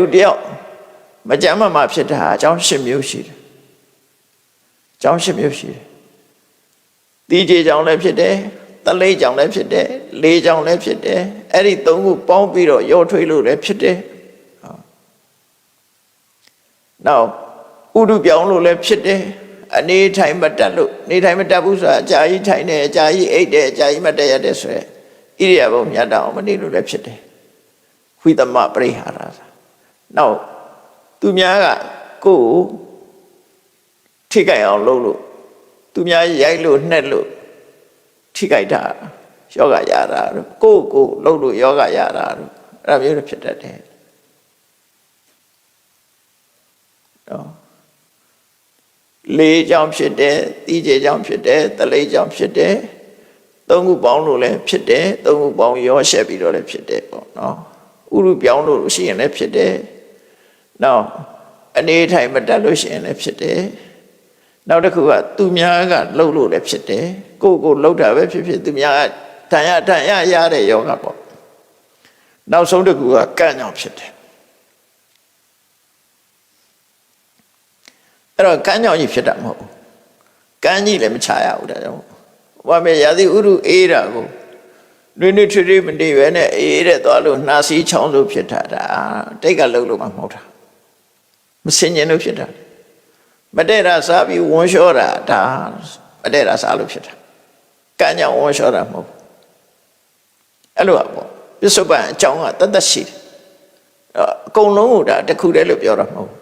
လူတယောက်မကြမ်းမမှဖြစ်တာအကြောင်း၈မျိုးရှိတယ်အကြောင်း၈မျိုးရှိတယ်တီးကြေကြောင့်လည်းဖြစ်တယ်တလေးကြောင့်လည်းဖြစ်တယ်လေးကြောင့်လည်းဖြစ်တယ်အဲ့ဒီသုံးခုပေါင်းပြီးတော့ရောထွေးလို့လည်းဖြစ်တယ်နောက်ဥဒုပြောင်းလို့လည်းဖြစ်တယ်အနေထိုင်မတက်လို့နေထိုင်မတက်ဘူးဆိုတာအကြာကြီးထိုင်တယ်အကြာကြီးအိတ်တယ်အကြာကြီးမတက်ရတဲ့ဆိုရယ်ဣရိယာပုမြတ်တောင်မနေလို့လည်းဖြစ်တယ်ဝိသမပရိဟာရသာ နောက်သူများကကိုယ်ကိုထိကြိုက်အောင်လုပ်လို့သူများရိုက်လို့နှက်လို့ထိကြိုက်တာယောဂရတာတို့ကိုယ့်ကိုယ်လှုပ်လို့ယောဂရတာတို့အဲ့ဒါမျိုးတွေဖြစ်တတ်တယ်နော်လေးကြောင့်ဖြစ်တယ်တီးကျေကြောင့်ဖြစ်တယ်တလေးကြောင့်ဖြစ်တယ်သုံးခုပေါင်းလို့လည်းဖြစ်တယ်သုံးခုပေါင်းရောရှက်ပြီးတော့လည်းဖြစ်တယ်ပေါ့နော်ဥရုပြောင်းလို့ရှိရင်လည်းဖြစ်တယ် နောက်အနေထိုင်မတက်လို့ရှိရင်လည်းဖြစ်တယ်နောက်တစ်ခုကသူများကလှုပ်လို့လည်းဖြစ်တယ်ကိုယ့်ကိုယ်လှုပ်တာပဲဖြစ်ဖြစ်သူများကတန်ရတန်ရရတဲ့ယောဂပေါ့နောက်ဆုံးတစ်ခုကကန့်ကြောင့်ဖြစ်တယ်အဲ့တော့ကန်းကြောင့်ကြီးဖြစ်တာမဟုတ်ဘူးကန်းကြီးလည်းမချရဘူးဒါကြောင့်ဘာမဲ့ရာသီဥတုအေးတာကိုနွေနွေထွေထွေမတည်ပဲနဲ့အေးတဲ့သွားလို့နှာစီးချောင်းလို့ဖြစ်တာဒါတိတ်ကလှုပ်လို့မှမဟုတ်တာ မစင်ញင်လို့ဖြစ်တာမတဲ့တာစားပြီးဝန်းလျှောတာဒါမတဲ့တာစားလို့ဖြစ်တာကန်းကြောင့်ဝန်းလျှောတာမဟုတ်ဘူးအဲ့လိုပါပေါ့ပစ္စုပန်အကြောင်းကတတ်တတ်ရှိတယ်အဲ့တော့အကုန်လုံးကဒါတစ်ခုတည်းလို့ပြောတာမဟုတ်ဘူး